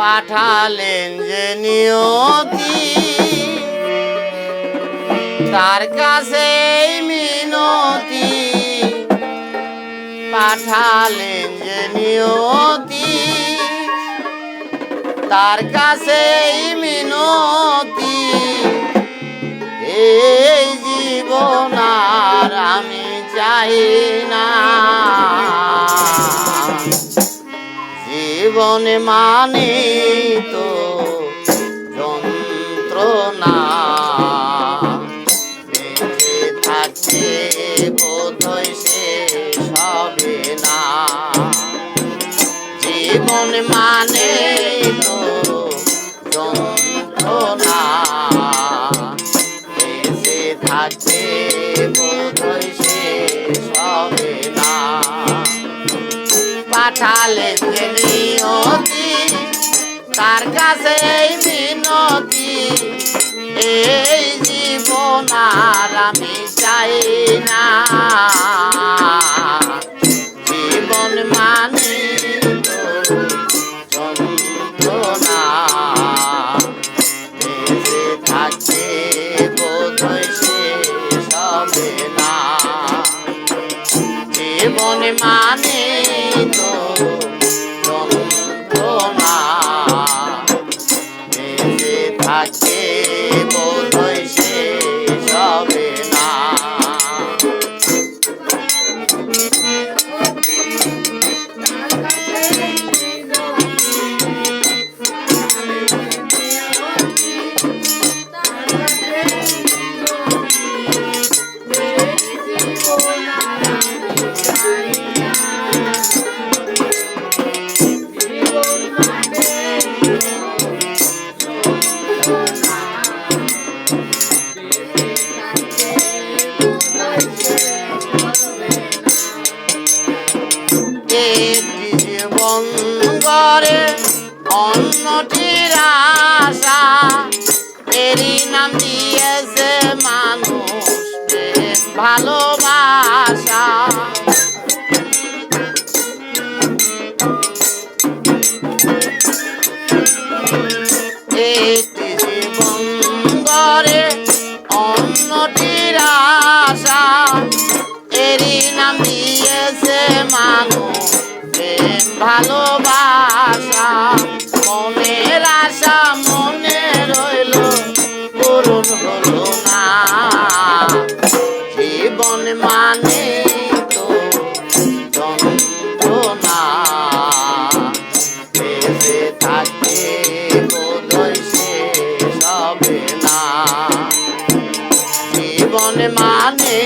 পাঠালেন যে নিয়তি। তার কাছে মিনতি। পাঠালেন যে নিয়তি। তার কাছে মিনতি। এই জীবন আর আমি চাই না। জীবনে মানে তো যন্ত্রণা। বেঁচে শেষ হবে না। জীবন মানে তো যন্ত্রণা। বেঁচে থাকতে বোধই শেষ হবে না। যে তার কাছে এই মিনতি এই জীবন আর আমি চাই না। জীবন মানে জীবন মানে তো বেঁচে গড়ে অন্যটির আশা। এরই নাম দিয়েছে মানুষ ভালোবাসা। ভালোবাসা মনের আশা মনে রইল পূরণ হলো না। মানে তো যন্ত্রণা। বেঁচে থাকে মানে